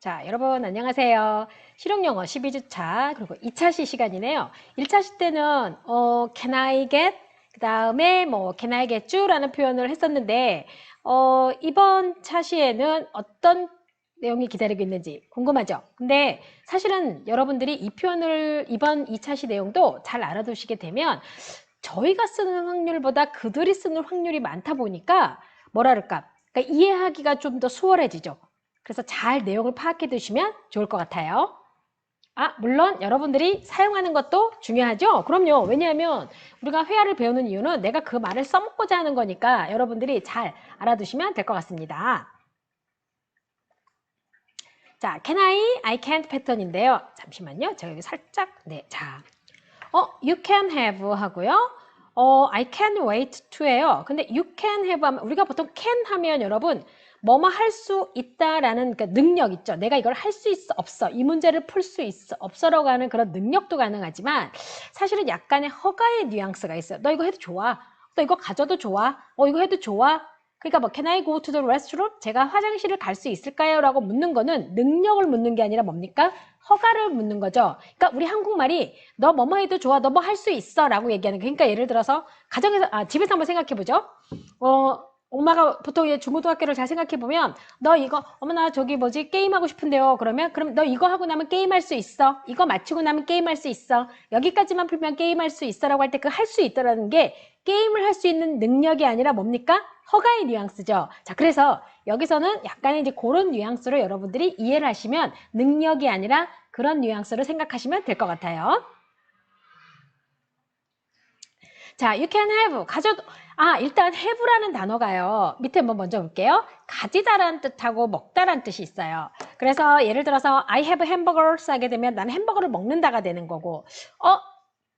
자, 여러분 안녕하세요. 실용영어 12주차 그리고 2차시 시간이네요. 1차시 때는 어, can I get 그 다음에 뭐 can I get you라는 표현을 했었는데 어, 이번 차시에는 어떤 내용이 기다리고 있는지 궁금하죠? 근데 사실은 여러분들이 이 표현을 이번 2차시 내용도 잘 알아두시게 되면 저희가 쓰는 확률보다 그들이 쓰는 확률이 많다 보니까 뭐랄까 그러니까 이해하기가 좀 더 수월해지죠. 그래서 잘 내용을 파악해 두시면 좋을 것 같아요. 아, 물론 여러분들이 사용하는 것도 중요하죠? 그럼요. 왜냐하면 우리가 회화를 배우는 이유는 내가 그 말을 써먹고자 하는 거니까 여러분들이 잘 알아두시면 될 것 같습니다. 자, can I, I can't 패턴인데요. 잠시만요. 제가 여기 살짝, 네, 자. 어, you can have 하고요. 어, I can wait to예요. 근데 you can have 하면, 우리가 보통 can 하면 여러분, 뭐뭐 할 수 있다라는 그 능력 있죠. 내가 이걸 할 수 있어, 없어. 이 문제를 풀 수 있어, 없어라고 하는 그런 능력도 가능하지만 사실은 약간의 허가의 뉘앙스가 있어요. 너 이거 해도 좋아. 너 이거 가져도 좋아. 어, 이거 해도 좋아. 그러니까 뭐 can I go to the restroom? 제가 화장실을 갈 수 있을까요? 라고 묻는 거는 능력을 묻는 게 아니라 뭡니까? 허가를 묻는 거죠. 그러니까 우리 한국말이 너 뭐뭐 해도 좋아. 너 뭐 할 수 있어. 라고 얘기하는 거예요. 그러니까 예를 들어서 가정에서 아, 집에서 한번 생각해 보죠. 어, 엄마가 보통 얘 중고등학교를 잘 생각해 보면 너 이거 어머나 저기 뭐지 게임하고 싶은데요. 그러면 그럼 너 이거 하고 나면 게임할 수 있어. 이거 맞추고 나면 게임할 수 있어. 여기까지만 풀면 게임할 수 있어라고 할 때 그 할 수 있다라는 게 게임을 할 수 있는 능력이 아니라 뭡니까? 허가의 뉘앙스죠. 자 그래서 여기서는 약간의 이제 그런 뉘앙스로 여러분들이 이해를 하시면 능력이 아니라 그런 뉘앙스로 생각하시면 될 것 같아요 자, you can have. 가져도, 아, 일단 have라는 단어가요. 밑에 한번 먼저 볼게요. 가지다라는 뜻하고 먹다라는 뜻이 있어요. 그래서 예를 들어서 I have hamburgers 하게 되면 나는 햄버거를 먹는다가 되는 거고, 어,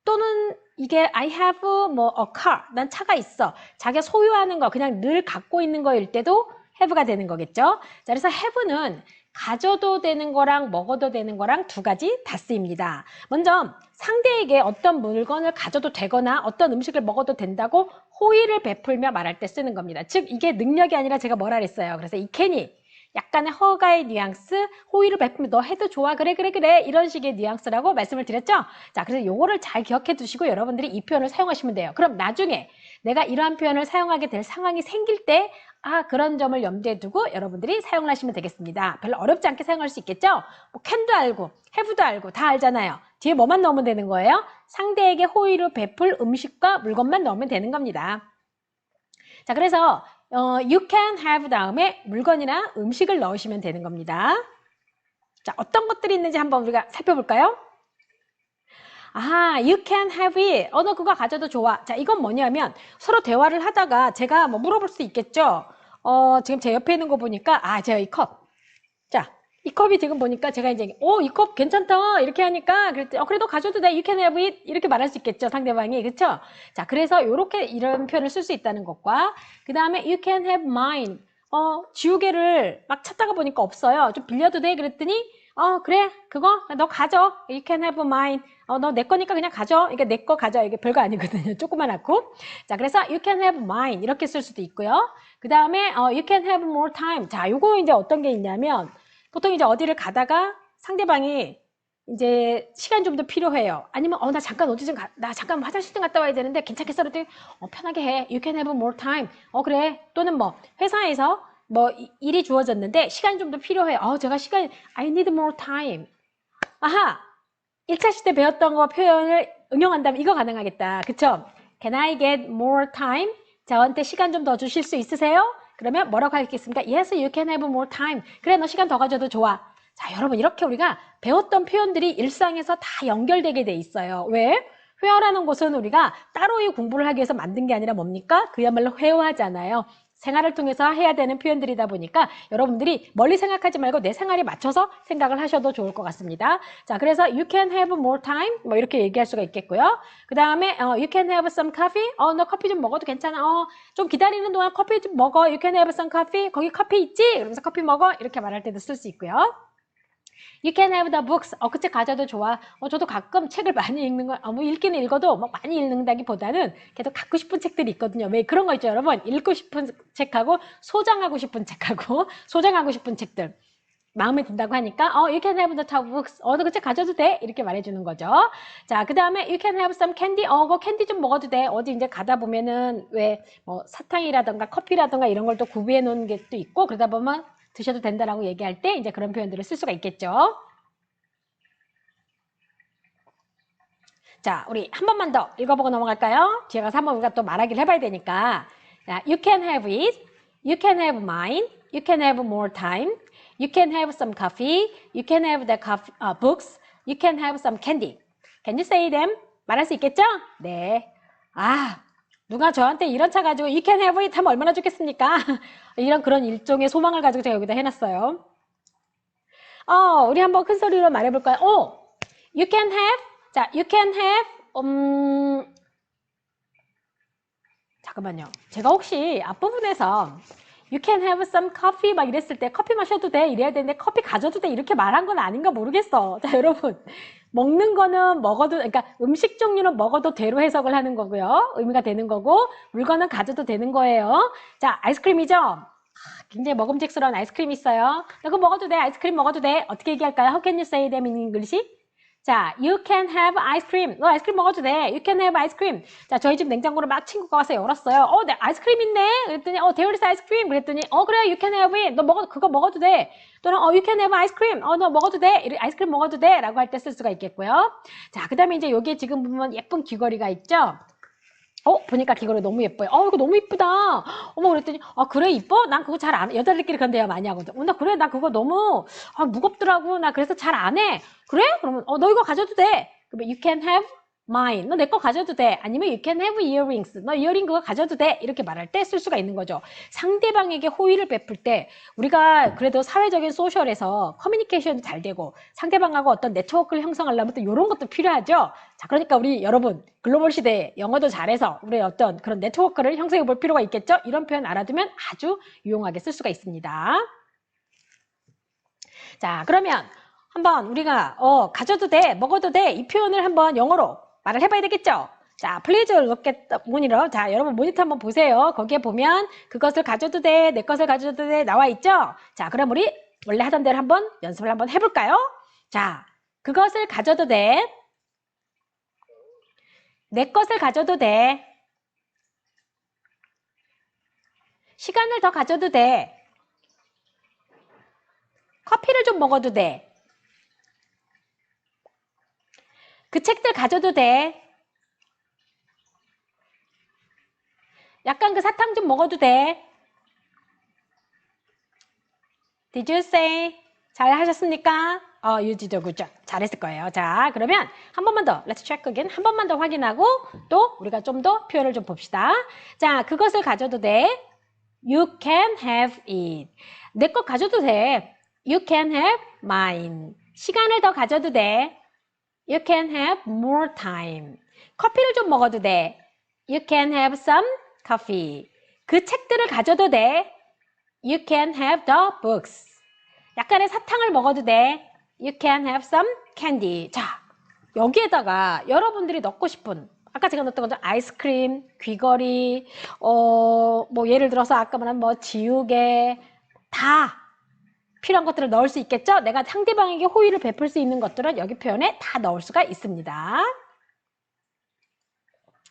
또는 이게 I have 뭐 a car. 난 차가 있어. 자기가 소유하는 거, 그냥 늘 갖고 있는 거일 때도 have가 되는 거겠죠. 자, 그래서 have는 가져도 되는 거랑 먹어도 되는 거랑 두 가지 다 쓰입니다. 먼저 상대에게 어떤 물건을 가져도 되거나 어떤 음식을 먹어도 된다고 호의를 베풀며 말할 때 쓰는 겁니다. 즉 이게 능력이 아니라 제가 뭐라 그랬어요. 그래서 이 캔이 약간의 허가의 뉘앙스, 호의를 베풀며 너 해도 좋아, 그래, 그래, 그래 이런 식의 뉘앙스라고 말씀을 드렸죠. 자, 그래서 요거를 잘 기억해 두시고 여러분들이 이 표현을 사용하시면 돼요. 그럼 나중에 내가 이러한 표현을 사용하게 될 상황이 생길 때 아, 그런 점을 염두에 두고 여러분들이 사용을 하시면 되겠습니다. 별로 어렵지 않게 사용할 수 있겠죠? 뭐 can도 알고, have도 알고 다 알잖아요. 뒤에 뭐만 넣으면 되는 거예요? 상대에게 호의를 베풀 음식과 물건만 넣으면 되는 겁니다. 자, 그래서 어, you can have 다음에 물건이나 음식을 넣으시면 되는 겁니다. 자, 어떤 것들이 있는지 한번 우리가 살펴볼까요? 아, you can have it. 어, 너 그거 가져도 좋아. 자, 이건 뭐냐면 서로 대화를 하다가 제가 뭐 물어볼 수 있겠죠? 어, 지금 제 옆에 있는 거 보니까, 아, 제가 이 컵. 자, 이 컵이 지금 보니까 제가 이제, 오, 이 컵 괜찮다. 이렇게 하니까, 그랬더니, 어, 그래도 가져도 돼. You can have it. 이렇게 말할 수 있겠죠. 상대방이. 그쵸? 자, 그래서 이렇게 이런 표현을 쓸 수 있다는 것과, 그 다음에 you can have mine. 어, 지우개를 막 찾다가 보니까 없어요. 좀 빌려도 돼? 그랬더니, 어, 그래. 그거 너 가져. You can have mine. 어, 너 내 거니까 그냥 가져. 이게 내 거 가져. 이게 별거 아니거든요. 조그만하고. 자, 그래서 you can have mine. 이렇게 쓸 수도 있고요. 그 다음에 어, you can have more time. 자, 요거 이제 어떤 게 있냐면 보통 이제 어디를 가다가 상대방이 이제 시간 좀 더 필요해요. 아니면 어 나 잠깐 어디 좀 가, 나 잠깐 화장실 좀 갔다 와야 되는데 괜찮겠어? 그랬더니 어, 편하게 해. You can have more time. 어 그래. 또는 뭐 회사에서 뭐 이- 일이 주어졌는데 시간 좀더 필요해. 어 제가 시간 I need more time. 아하. 1차 시대 배웠던 거 표현을 응용한다면 이거 가능하겠다. 그쵸? Can I get more time? 저한테 시간 좀 더 주실 수 있으세요? 그러면 뭐라고 하겠습니까? Yes, you can have more time. 그래, 너 시간 더 가져도 좋아. 자, 여러분, 이렇게 우리가 배웠던 표현들이 일상에서 다 연결되게 돼 있어요. 왜? 회화라는 곳은 우리가 따로의 공부를 하기 위해서 만든 게 아니라 뭡니까? 그야말로 회화잖아요. 생활을 통해서 해야 되는 표현들이다 보니까 여러분들이 멀리 생각하지 말고 내 생활에 맞춰서 생각을 하셔도 좋을 것 같습니다. 자, 그래서 you can have more time 뭐 이렇게 얘기할 수가 있겠고요. 그 다음에 어, you can have some coffee. 어, 너 커피 좀 먹어도 괜찮아. 어, 좀 기다리는 동안 커피 좀 먹어. You can have some coffee. 거기 커피 있지? 그러면서 커피 먹어. 이렇게 말할 때도 쓸 수 있고요. You can have the books. 어, 그 책 가져도 좋아. 어, 저도 가끔 책을 많이 읽는 거, 어, 뭐 읽기는 읽어도 뭐 많이 읽는다기 보다는 계속 갖고 싶은 책들이 있거든요. 왜 그런 거 있죠, 여러분? 읽고 싶은 책하고 소장하고 싶은 책하고 소장하고 싶은 책들. 마음에 든다고 하니까 어, you can have the top books. 어, 너 그책 가져도 돼. 이렇게 말해주는 거죠. 자, 그 다음에 you can have some candy. 어, 그 캔디 좀 먹어도 돼. 어디 이제 가다 보면은 왜 뭐 사탕이라던가 커피라던가 이런 걸 또 구비해 놓은 게 또 있고 그러다 보면 드셔도 된다라고 얘기할 때 이제 그런 표현들을 쓸 수가 있겠죠. 자, 우리 한 번만 더 읽어보고 넘어갈까요? 뒤에 가서 한번 우리가 또 말하기를 해봐야 되니까. 자, you can have it. You can have mine. You can have more time. You can have some coffee. You can have the coffee, uh, books. You can have some candy. Can you say them? 말할 수 있겠죠? 네. 아, 누가 저한테 이런 차 가지고 you can have it 하면 얼마나 좋겠습니까? 이런 그런 일종의 소망을 가지고 제가 여기다 해놨어요. 어, 우리 한번 큰 소리로 말해볼까요? 오, you can have 자, you can have, 음, 잠깐만요. 제가 혹시 앞부분에서 you can have some coffee 막 이랬을 때 커피 마셔도 돼 이래야 되는데 커피 가져도 돼 이렇게 말한 건 아닌가 모르겠어. 자, 여러분. 먹는 거는 먹어도, 그러니까 음식 종류는 먹어도 되로 해석을 하는 거고요. 의미가 되는 거고, 물건은 가져도 되는 거예요. 자, 아이스크림이죠? 아, 굉장히 먹음직스러운 아이스크림 있어요. 너 그거 먹어도 돼. 아이스크림 먹어도 돼. 어떻게 얘기할까요? How can you say them in English? 자, you can have ice cream. 너 아이스크림 먹어도 돼. You can have ice cream. 자, 저희 집 냉장고를 막 친구가 와서 열었어요. 어, 네, 아이스크림 있네. 그랬더니, 어, there is ice cream. 그랬더니, 어, 그래, you can have it. 너 먹어, 그거 먹어도 돼. 또는, 어, you can have ice cream. 어, 너 먹어도 돼. 아이스크림 먹어도 돼. 라고 할 때 쓸 수가 있겠고요. 자, 그 다음에 이제 여기에 지금 보면 예쁜 귀걸이가 있죠. 어, 보니까 귀걸이 너무 예뻐요. 어, 이거 너무 이쁘다. 어머, 그랬더니, 아, 그래, 이뻐? 난 그거 잘안 해. 여자들끼리 그런 대화 많이 하거든. 어, 나 그래, 나 그거 너무, 아, 무겁더라고. 나 그래서 잘 안 해. 그래? 그러면, 어, 너 이거 가져도 돼. 그러면, you can have mine. 너 내 거 가져도 돼. 아니면, you can have earrings. 너 이어링 그거 가져도 돼. 이렇게 말할 때 쓸 수가 있는 거죠. 상대방에게 호의를 베풀 때, 우리가 그래도 사회적인 소셜에서 커뮤니케이션이 잘 되고, 상대방하고 어떤 네트워크를 형성하려면 또 이런 것도 필요하죠. 자, 그러니까 우리 여러분, 글로벌 시대에 영어도 잘해서 우리 어떤 그런 네트워크를 형성해 볼 필요가 있겠죠? 이런 표현 알아두면 아주 유용하게 쓸 수가 있습니다. 자, 그러면 한번 우리가 어, 가져도 돼, 먹어도 돼 이 표현을 한번 영어로 말을 해봐야 되겠죠? 자, please look at monitor. 자, 여러분 모니터 한번 보세요. 거기에 보면 그것을 가져도 돼, 내 것을 가져도 돼 나와 있죠? 자, 그럼 우리 원래 하던 대로 한번 연습을 한번 해볼까요? 자, 그것을 가져도 돼. 내 것을 가져도 돼. 시간을 더 가져도 돼. 커피를 좀 먹어도 돼. 그 책들 가져도 돼. 약간 그 사탕 좀 먹어도 돼. Did you say? 잘 하셨습니까? 어, good job. 잘했을 거예요. 자, 그러면 한 번만 더, let's check again. 한 번만 더 확인하고 또 우리가 좀 더 표현을 좀 봅시다. 자, 그것을 가져도 돼. You can have it. 내 것 가져도 돼. You can have mine. 시간을 더 가져도 돼. You can have more time. 커피를 좀 먹어도 돼. You can have some coffee. 그 책들을 가져도 돼. You can have the books. 약간의 사탕을 먹어도 돼. You can have some candy. 자, 여기에다가 여러분들이 넣고 싶은 아까 제가 넣었던 거죠. 아이스크림, 귀걸이, 어, 뭐 예를 들어서 아까 말한 뭐 지우개 다 필요한 것들을 넣을 수 있겠죠? 내가 상대방에게 호의를 베풀 수 있는 것들은 여기 표현에 다 넣을 수가 있습니다.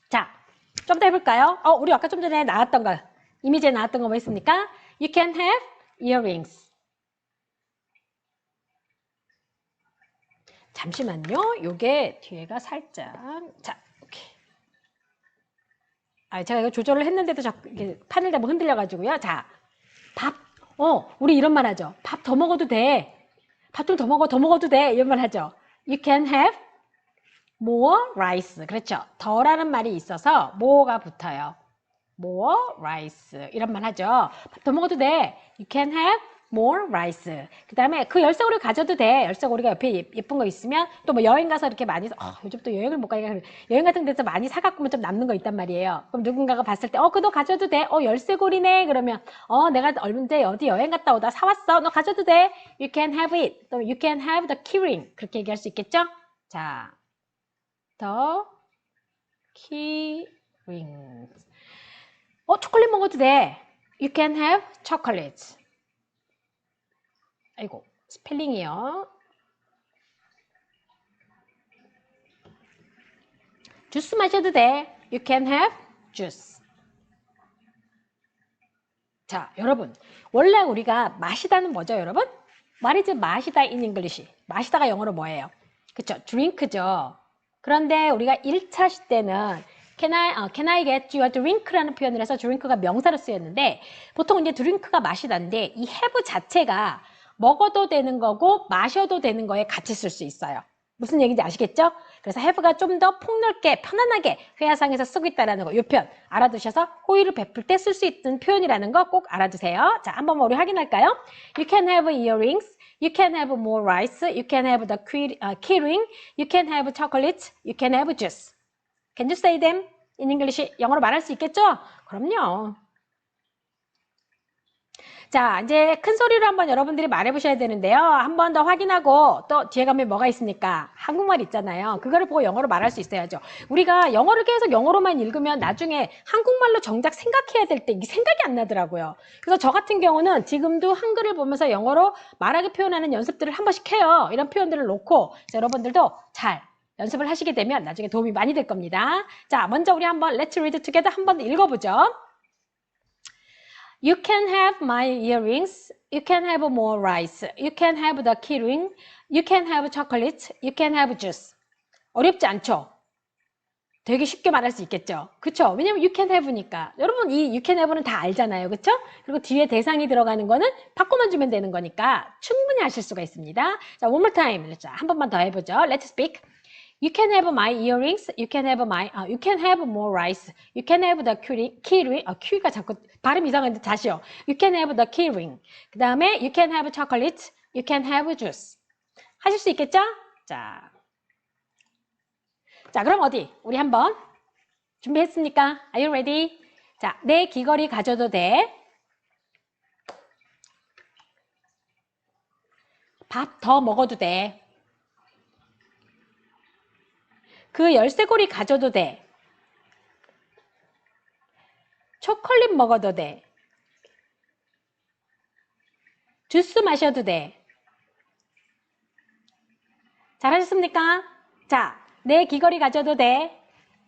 자, 좀 더 해볼까요? 어, 우리 아까 좀 전에 나왔던 거, 이미지에 나왔던 거 뭐 있습니까? You can have earrings. 잠시만요. 요게 뒤에가 살짝, 자, 오케이. 아, 제가 이거 조절을 했는데도 자꾸 이렇게 판을 대고 흔들려가지고요. 자, 밥, 어, 우리 이런 말 하죠. 밥 더 먹어도 돼. 밥 좀 더 먹어, 더 먹어도 돼. 이런 말 하죠. You can have more rice. 그렇죠. 더라는 말이 있어서 more가 붙어요. more rice. 이런 말 하죠. 밥 더 먹어도 돼. You can have more rice. 그 다음에 그 열쇠고리 가져도 돼. 열쇠고리가 옆에 예- 예쁜 거 있으면 또 뭐 여행 가서 이렇게 많이, 어, 요즘 또 여행을 못 가니까 여행 같은 데서 많이 사갖고 좀 남는 거 있단 말이에요. 그럼 누군가가 봤을 때, 어, 그거 가져도 돼. 어, 열쇠고리네. 그러면, 어, 내가 얼마전에 어디 여행 갔다 오다 사왔어. 너 가져도 돼. You can have it. 또 you can have the keyring. 그렇게 얘기할 수 있겠죠? 자, the keyring. 어, 초콜릿 먹어도 돼. You can have chocolate. 아이고, 스펠링이요. 주스 마셔도 돼. You can have juice. 자, 여러분. 원래 우리가 마시다는 뭐죠, 여러분? 말이지 마시다 in English. 마시다가 영어로 뭐예요? 그쵸? drink죠. 그런데 우리가 1차 시 때는 can I, 어, can I get you a drink라는 표현을 해서 drink가 명사로 쓰였는데 보통 이제 drink가 마시다인데 이 have 자체가 먹어도 되는 거고 마셔도 되는 거에 같이 쓸 수 있어요. 무슨 얘기인지 아시겠죠? 그래서 have가 좀 더 폭넓게 편안하게 회화상에서 쓰고 있다는 거, 이 표현 알아두셔서 호의를 베풀 때 쓸 수 있는 표현이라는 거 꼭 알아두세요. 자, 한번 우리 확인할까요? You can have earrings. You can have more rice. You can have the key, uh, keyring. You can have chocolate. You can have juice. Can you say them in English? 영어로 말할 수 있겠죠? 그럼요. 자, 이제 큰 소리로 한번 여러분들이 말해보셔야 되는데요. 한번 더 확인하고 또 뒤에 가면 뭐가 있습니까? 한국말 있잖아요. 그거를 보고 영어로 말할 수 있어야죠. 우리가 영어를 계속 영어로만 읽으면 나중에 한국말로 정작 생각해야 될 때 이게 생각이 안 나더라고요. 그래서 저 같은 경우는 지금도 한글을 보면서 영어로 말하게 표현하는 연습들을 한 번씩 해요. 이런 표현들을 놓고 여러분들도 잘 연습을 하시게 되면 나중에 도움이 많이 될 겁니다. 자, 먼저 우리 한번 Let's read together 한번더 읽어보죠. You can have my earrings. You can have more rice. You can have the keyring. You can have chocolate. You can have juice. 어렵지 않죠? 되게 쉽게 말할 수 있겠죠? 그쵸? 왜냐면 you can have니까. 여러분 이 you can have는 다 알잖아요. 그쵸? 그리고 뒤에 대상이 들어가는 거는 바꿔만 주면 되는 거니까 충분히 하실 수가 있습니다. 자, one more time. 자, 한 번만 더 해보죠. Let's speak. You can have my earrings. You can have my, uh, you can have more rice. You can have the key, keyring. 아, 큐가 자꾸 발음 이상한데 다시요. You can have the keyring. 그 다음에 you can have chocolate. You can have juice. 하실 수 있겠죠? 자, 자, 그럼 어디? 우리 한번 준비했습니까? Are you ready? 자, 내 귀걸이 가져도 돼. 밥 더 먹어도 돼. 그 열쇠고리 가져도 돼. 초콜릿 먹어도 돼. 주스 마셔도 돼. 잘하셨습니까? 자, 내 귀걸이 가져도 돼.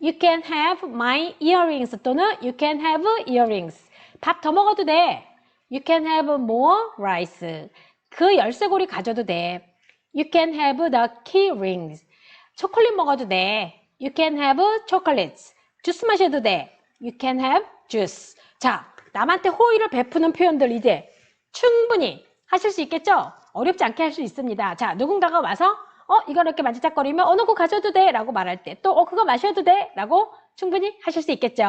You can have my earrings 또는 you can have earrings. 밥 더 먹어도 돼. You can have more rice. 그 열쇠고리 가져도 돼. You can have the key rings. 초콜릿 먹어도 돼. You can have chocolates. 주스 마셔도 돼. You can have juice. 자, 남한테 호의를 베푸는 표현들 이제 충분히 하실 수 있겠죠? 어렵지 않게 할 수 있습니다. 자, 누군가가 와서 어, 이거 이렇게 만지작거리면 어, 너 그거 가져도 돼 라고 말할 때 또 어, 그거 마셔도 돼 라고 충분히 하실 수 있겠죠?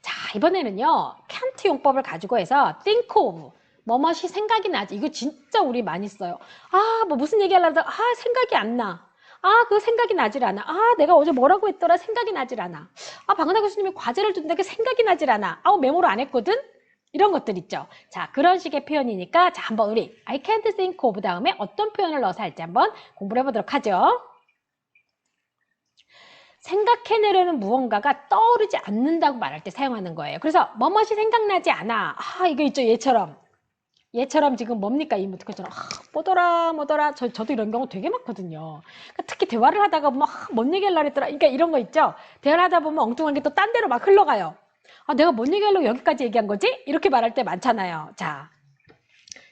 자, 이번에는요, 칸트 용법을 가지고 해서 think of 뭐뭇이 생각이 나지. 이거 진짜 우리 많이 써요. 아, 뭐 무슨 얘기 하려다 아, 생각이 안 나. 아, 그거 생각이 나질 않아. 아, 내가 어제 뭐라고 했더라 생각이 나질 않아. 아, 박은하 교수님이 과제를 준다게 생각이 나질 않아. 아우, 메모를 안 했거든? 이런 것들 있죠. 자, 그런 식의 표현이니까 자, 한번 우리 I can't think of 다음에 어떤 표현을 넣어서 할지 한번 공부를 해보도록 하죠. 생각해내려는 무언가가 떠오르지 않는다고 말할 때 사용하는 거예요. 그래서 뭐뭇이 생각나지 않아. 아, 이거 있죠. 얘처럼. 얘처럼 지금 뭡니까? 이모티콘처럼. 아, 뭐더라, 뭐더라. 저, 저도 이런 경우 되게 많거든요. 그러니까 특히 대화를 하다가 보면, 아, 뭔 얘기 하려고 했더라. 그러니까 이런 거 있죠. 대화를 하다 보면 엉뚱한 게 또 딴 데로 막 흘러가요. 아, 내가 뭔 얘기 하려고 여기까지 얘기한 거지? 이렇게 말할 때 많잖아요. 자,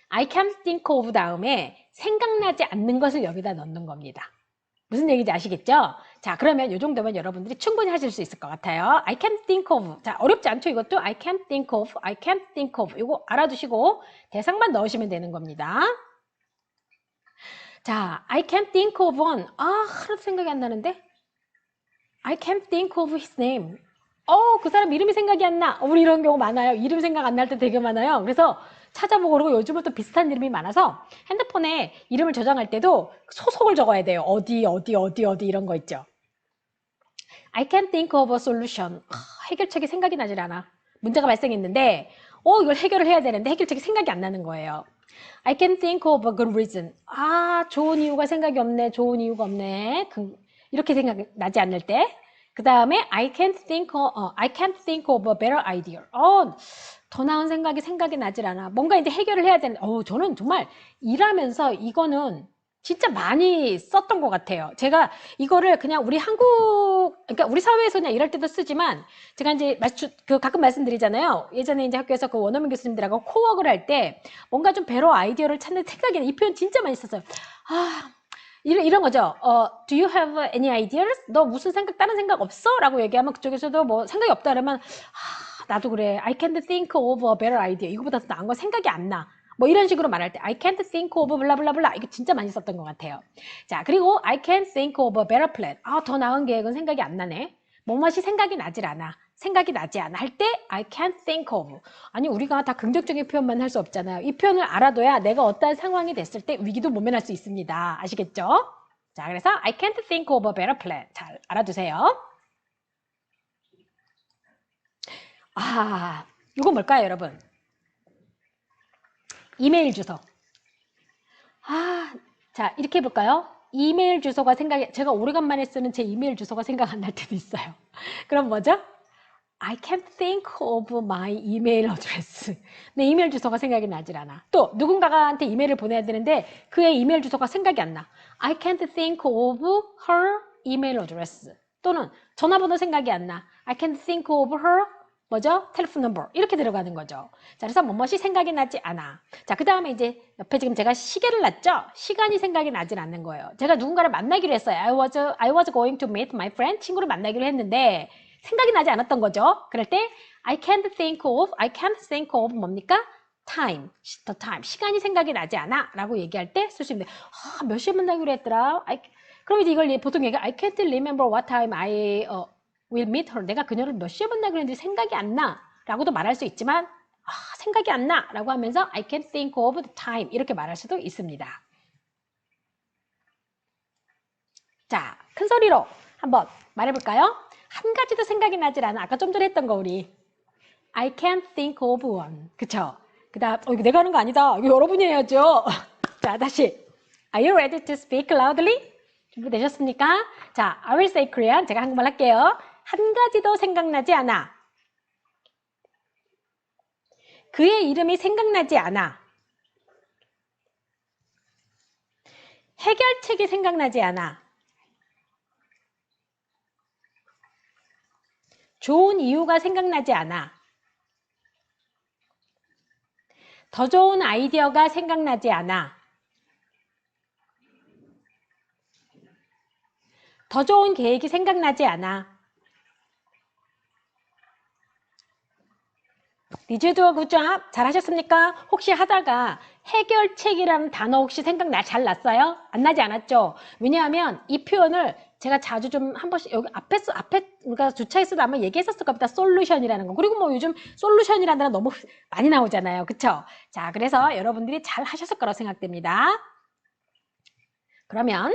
I can't think of 다음에 생각나지 않는 것을 여기다 넣는 겁니다. 무슨 얘기인지 아시겠죠? 자, 그러면 이 정도면 여러분들이 충분히 하실 수 있을 것 같아요. I can't think of. 자, 어렵지 않죠? 이것도 I can't think of, I can't think of. 이거 알아두시고 대상만 넣으시면 되는 겁니다. 자, I can't think of one. 아, 하나도 생각이 안 나는데? I can't think of his name. 어, 그 사람 이름이 생각이 안 나. 어, 우리 이런 경우 많아요. 이름 생각 안 날 때 되게 많아요. 그래서 찾아보고 그러고 요즘은 또 비슷한 이름이 많아서 핸드폰에 이름을 저장할 때도 소속을 적어야 돼요. 어디, 어디, 어디, 어디 이런 거 있죠. I can't think of a solution. 아, 해결책이 생각이 나질 않아. 문제가 발생했는데, 어, 이걸 해결을 해야 되는데 해결책이 생각이 안 나는 거예요. I can't think of a good reason. 아, 좋은 이유가 생각이 없네. 좋은 이유가 없네. 그, 이렇게 생각이 나지 않을 때. 그 다음에 I can't think of, 어, I can't think of a better idea. 어, 더 나은 생각이 생각이 나질 않아. 뭔가 이제 해결을 해야 되는, 어 저는 정말 일하면서 이거는 진짜 많이 썼던 것 같아요. 제가 이거를 그냥 우리 한국, 그러니까 우리 사회에서 그냥 일할 때도 쓰지만 제가 이제 말씀, 그 가끔 말씀드리잖아요. 예전에 이제 학교에서 그 원어민 교수님들하고 코워크를 할때 뭔가 좀 배로 아이디어를 찾는 생각이, 이 표현 진짜 많이 썼어요. 아, 이런, 이런 거죠. 어, do you have any ideas? 너 무슨 생각, 다른 생각 없어? 라고 얘기하면 그쪽에서도 뭐 생각이 없다 그러면, 아, 나도 그래. I can't think of a better idea. 이거보다 더 나은 거 생각이 안 나. 뭐 이런 식으로 말할 때 I can't think of 블라블라블라 이거 진짜 많이 썼던 것 같아요. 자 그리고 I can't think of a better plan. 아 더 나은 계획은 생각이 안 나네. 뭐뭇이 생각이 나질 않아. 생각이 나지 않아 할 때 I can't think of. 아니 우리가 다 긍정적인 표현만 할 수 없잖아요. 이 표현을 알아둬야 내가 어떤 상황이 됐을 때 위기도 모면할 수 있습니다. 아시겠죠? 자 그래서 I can't think of a better plan. 잘 알아두세요. 아 이거 뭘까요 여러분? 이메일 주소. 아, 자, 이렇게 해볼까요? 이메일 주소가 생각이, 제가 오래간만에 쓰는 제 이메일 주소가 생각 안 날 때도 있어요. 그럼 뭐죠? I can't think of my email address. 내 이메일 주소가 생각이 나질 않아. 또, 누군가한테 이메일을 보내야 되는데, 그의 이메일 주소가 생각이 안 나. I can't think of her email address. 또는, 전화번호 생각이 안 나. I can't think of her 뭐죠? 텔레폰 넘버 이렇게 들어가는 거죠. 자, 그래서 뭐뭇이 생각이 나지 않아. 자, 그 다음에 이제 옆에 지금 제가 시계를 놨죠? 시간이 생각이 나질 않는 거예요. 제가 누군가를 만나기로 했어요. I was, I was going to meet my friend. 친구를 만나기로 했는데 생각이 나지 않았던 거죠. 그럴 때 I can't think of, I can't think of 뭡니까? time, the time. 시간이 생각이 나지 않아. 라고 얘기할 때쓸수 있는데 아, 몇 시에 만나기로 했더라? I, 그럼 이제 이걸 보통 얘기 I can't remember what time I uh, will meet her. 내가 그녀를 몇 시에 만나기로 했는지 생각이 안 나. 라고도 말할 수 있지만 아, 생각이 안 나. 라고 하면서 I can't think of the time. 이렇게 말할 수도 있습니다. 자, 큰 소리로 한번 말해볼까요? 한 가지도 생각이 나질 않아. 아까 좀 전에 했던 거 우리. I can't think of one. 그쵸? 그 다음, 어, 이거 내가 하는 거 아니다. 이거 여러분이 해야죠. 자, 다시. Are you ready to speak loudly? 준비되셨습니까? 자, I will say Korean. 제가 한국말 할게요. 한 가지도 생각나지 않아. 그의 이름이 생각나지 않아. 해결책이 생각나지 않아. 좋은 이유가 생각나지 않아. 더 좋은 아이디어가 생각나지 않아. 더 좋은 계획이 생각나지 않아. 리즈도 굿잡 잘하셨습니까? 혹시 하다가 해결책이라는 단어 혹시 생각나 잘 났어요? 안 나지 않았죠? 왜냐하면 이 표현을 제가 자주 좀 한 번씩 여기 앞에 써 앞에 우리가 주차했어도 아마 얘기했었을 겁니다. 솔루션이라는 거. 그리고 뭐 요즘 솔루션이라는 단어 너무 많이 나오잖아요. 그쵸? 자, 그래서 여러분들이 잘 하셨을 거라고 생각됩니다. 그러면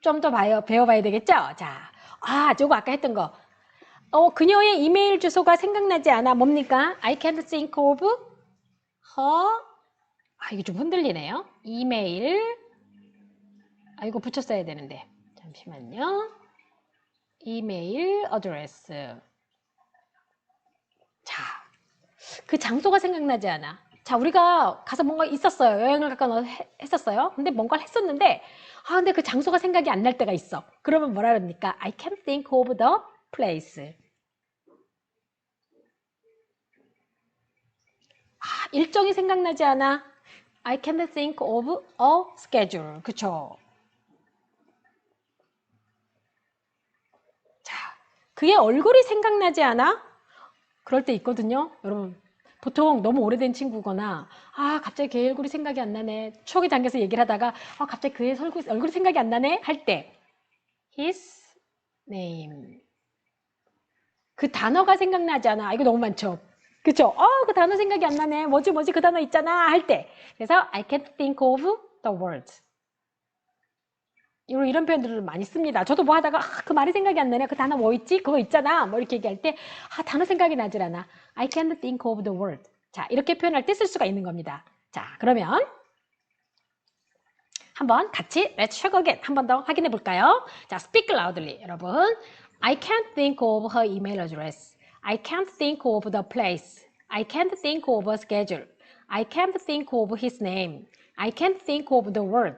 좀 더 봐요. 배워봐야 되겠죠? 자, 아, 저거 아까 했던 거. 어, 그녀의 이메일 주소가 생각나지 않아. 뭡니까? I can't think of her. 아, 이게 좀 흔들리네요. 이메일. 아, 이거 붙였어야 되는데. 잠시만요. 이메일 어드레스. 자, 그 장소가 생각나지 않아. 자, 우리가 가서 뭔가 있었어요. 여행을 가까 했었어요. 근데 뭔가를 했었는데, 아, 근데 그 장소가 생각이 안 날 때가 있어. 그러면 뭐라 그럽니까? I can't think of the place. 아, 일정이 생각나지 않아. I can't think of a schedule. 그쵸? 자, 그의 얼굴이 생각나지 않아? 그럴 때 있거든요. 여러분, 보통 너무 오래된 친구거나, 아, 갑자기 걔 얼굴이 생각이 안 나네. 추억에 잠겨서 얘기를 하다가, 아, 갑자기 그의 얼굴, 얼굴이 생각이 안 나네? 할 때, his name. 그 단어가 생각나지 않아. 아, 이거 너무 많죠? 그쵸? 어, 그 단어 생각이 안 나네. 뭐지, 뭐지, 그 단어 있잖아. 할 때. 그래서, I can't think of the words. 이런, 이런 표현들을 많이 씁니다. 저도 뭐 하다가, 아, 그 말이 생각이 안 나네. 그 단어 뭐 있지? 그거 있잖아. 뭐 이렇게 얘기할 때, 아, 단어 생각이 나질 않아. I can't think of the word. 자, 이렇게 표현할 때 쓸 수가 있는 겁니다. 자, 그러면, 한번 같이 let's check again. 한번 더 확인해 볼까요? 자, speak loudly. 여러분. I can't think of her email address. I can't think of the place. I can't think of a schedule. I can't think of his name. I can't think of the word.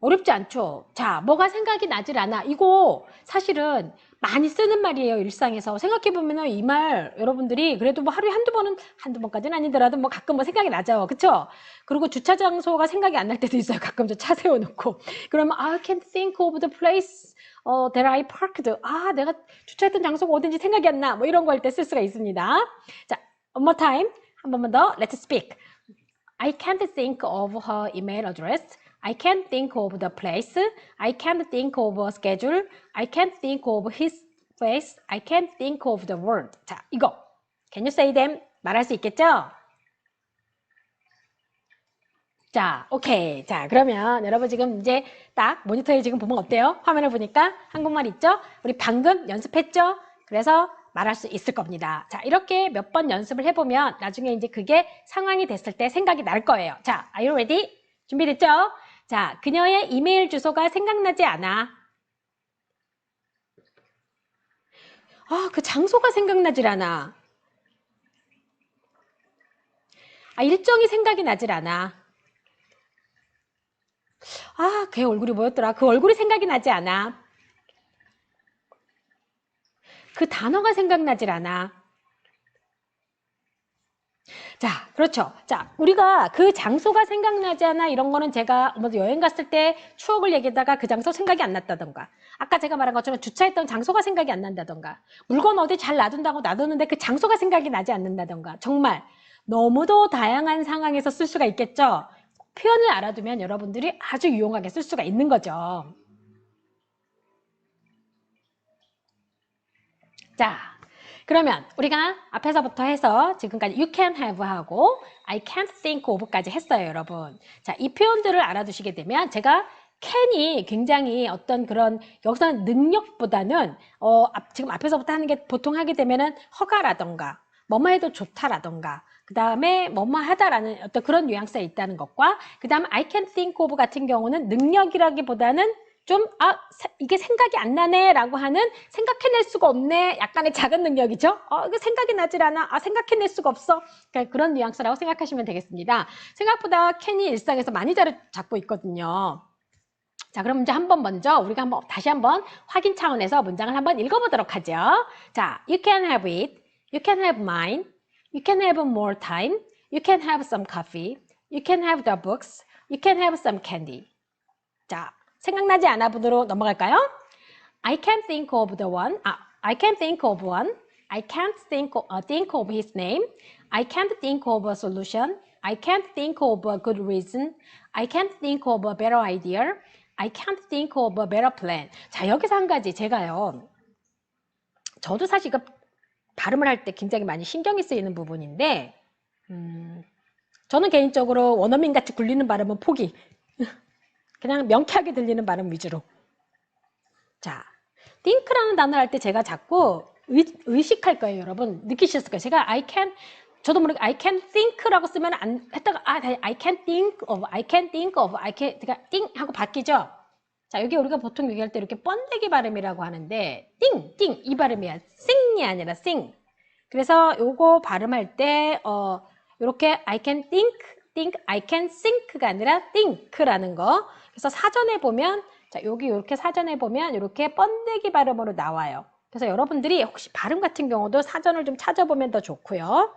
어렵지 않죠? 자, 뭐가 생각이 나질 않아. 이거 사실은 많이 쓰는 말이에요, 일상에서. 생각해보면 이 말 여러분들이 그래도 뭐 하루에 한두 번은, 한두 번까지는 아니더라도 뭐 가끔 뭐 생각이 나죠. 그쵸? 그리고 주차 장소가 생각이 안 날 때도 있어요. 가끔 저 차 세워놓고. 그러면 I can't think of the place 어, that I parked. 아, 내가 주차했던 장소가 어딘지 생각이 안 나. 뭐 이런 거 할 때 쓸 수가 있습니다. 자, one more time. 한 번만 더. Let's speak. I can't think of her email address. I can't think of the place. I can't think of a schedule. I can't think of his face. I can't think of the word. 자, 이거. Can you say them? 말할 수 있겠죠? 자, 오케이. 자, 그러면 여러분 지금 이제 딱 모니터에 지금 보면 어때요? 화면을 보니까 한국말 있죠? 우리 방금 연습했죠? 그래서 말할 수 있을 겁니다. 자, 이렇게 몇 번 연습을 해보면 나중에 이제 그게 상황이 됐을 때 생각이 날 거예요. 자, are you ready? 준비됐죠? 자, 그녀의 이메일 주소가 생각나지 않아. 아, 그 장소가 생각나질 않아. 아, 일정이 생각이 나질 않아. 아, 걔 얼굴이 뭐였더라? 그 얼굴이 생각이 나지 않아. 그 단어가 생각나질 않아. 자, 그렇죠. 자, 우리가 그 장소가 생각나지 않아 이런 거는 제가 뭐 여행 갔을 때 추억을 얘기하다가 그 장소 생각이 안 났다던가. 아까 제가 말한 것처럼 주차했던 장소가 생각이 안 난다던가. 물건 어디 잘 놔둔다고 놔뒀는데 그 장소가 생각이 나지 않는다던가. 정말 너무도 다양한 상황에서 쓸 수가 있겠죠. 표현을 알아두면 여러분들이 아주 유용하게 쓸 수가 있는 거죠. 자, 그러면 우리가 앞에서부터 해서 지금까지 you can have 하고 I can't think of까지 했어요, 여러분. 자, 이 표현들을 알아두시게 되면 제가 can이 굉장히 어떤 그런 여기서는 능력보다는 어, 앞- 지금 앞에서부터 하는 게 보통 하게 되면은 허가라던가 뭐뭐 해도 좋다라던가 그 다음에 뭐뭐 하다라는 어떤 그런 뉘앙스가 있다는 것과 그 다음에 I can think of 같은 경우는 능력이라기보다는 좀, 아, 세- 이게 생각이 안 나네 라고 하는 생각해낼 수가 없네. 약간의 작은 능력이죠. 어, 이거 생각이 나질 않아. 아, 생각해낼 수가 없어. 그러니까 그런 뉘앙스라고 생각하시면 되겠습니다. 생각보다 캔이 일상에서 많이 자리 잡고 있거든요. 자, 그럼 이제 한번 먼저 우리가 한번 다시 한번 확인 차원에서 문장을 한번 읽어보도록 하죠. 자, you can have it. You can have mine. You can have more time. You can have some coffee. You can have the books. You can have some candy. 자, 생각나지 않아 분으로 넘어갈까요? I can't think of the one. 아, I can't think of one. I can't think of, uh, think of his name. I can't think of a solution. I can't think of a good reason. I can't think of a better idea. I can't think of a better plan. 자, 여기서 한 가지 제가요. 저도 사실 이거 발음을 할 때 굉장히 많이 신경이 쓰이는 부분인데, 음, 저는 개인적으로 원어민 같이 굴리는 발음은 포기. 그냥 명쾌하게 들리는 발음 위주로. 자, think라는 단어를 할 때 제가 자꾸 의, 식할 거예요, 여러분. 느끼셨을 거예요. 제가 I can, 저도 모르게 I can think라고 쓰면 안 했다가 아, I can think of, I can think of, I can, 그러니까 think 하고 바뀌죠. 자, 여기 우리가 보통 얘기할 때 이렇게 번데기 발음이라고 하는데 think, think 이 발음이야. sing이 아니라 sing. 그래서 요거 발음할 때 어, 이렇게 I can think, think, I can think가 아니라 think라는 거. 그래서 사전에 보면 자, 여기 이렇게 사전에 보면 이렇게 번데기 발음으로 나와요. 그래서 여러분들이 혹시 발음 같은 경우도 사전을 좀 찾아보면 더 좋고요.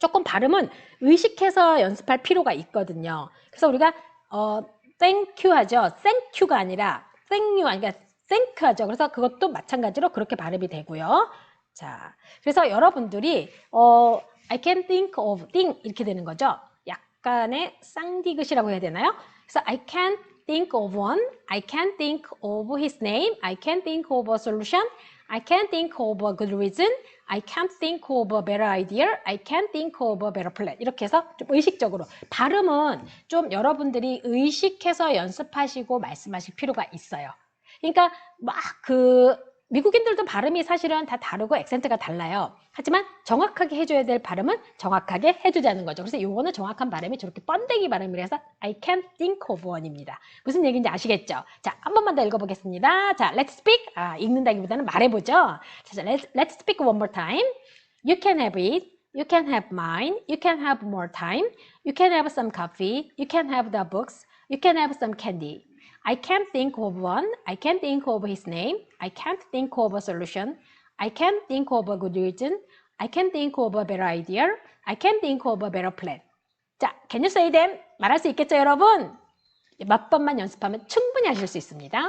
조금 발음은 의식해서 연습할 필요가 있거든요. 그래서 우리가 어, thank you 하죠. thank you가 아니라 thank you 아니라 thank 하죠. 그래서 그것도 마찬가지로 그렇게 발음이 되고요. 자, 그래서 여러분들이 어, I can think of thing 이렇게 되는 거죠. 약간의 쌍디귿이라고 해야 되나요? 그래서 I can think of one, I can think of his name, I can think of a solution, I can think of a good reason, I can't think of a better idea, I can't think of a better plan. 이렇게 해서 좀 의식적으로 발음은 좀 여러분들이 의식해서 연습하시고 말씀하실 필요가 있어요. 그러니까 막그 미국인들도 발음이 사실은 다 다르고 액센트가 달라요. 하지만 정확하게 해줘야 될 발음은 정확하게 해주자는 거죠. 그래서 요거는 정확한 발음이 저렇게 번데기 발음이라서 I can't think of one입니다. 무슨 얘기인지 아시겠죠? 자, 한 번만 더 읽어보겠습니다. 자, let's speak. 아, 읽는다기보다는 말해보죠. 자, let's, let's speak one more time. You can have it. You can have mine. You can have more time. You can have some coffee. You can have the books. You can have some candy. I can't think of one. I can't think of his name. I can't think of a solution. I can't think of a good reason. I can't think of a better idea. I can't think of a better plan. 자, can you say them? 말할 수 있겠죠, 여러분? 몇 번만 연습하면 충분히 하실 수 있습니다.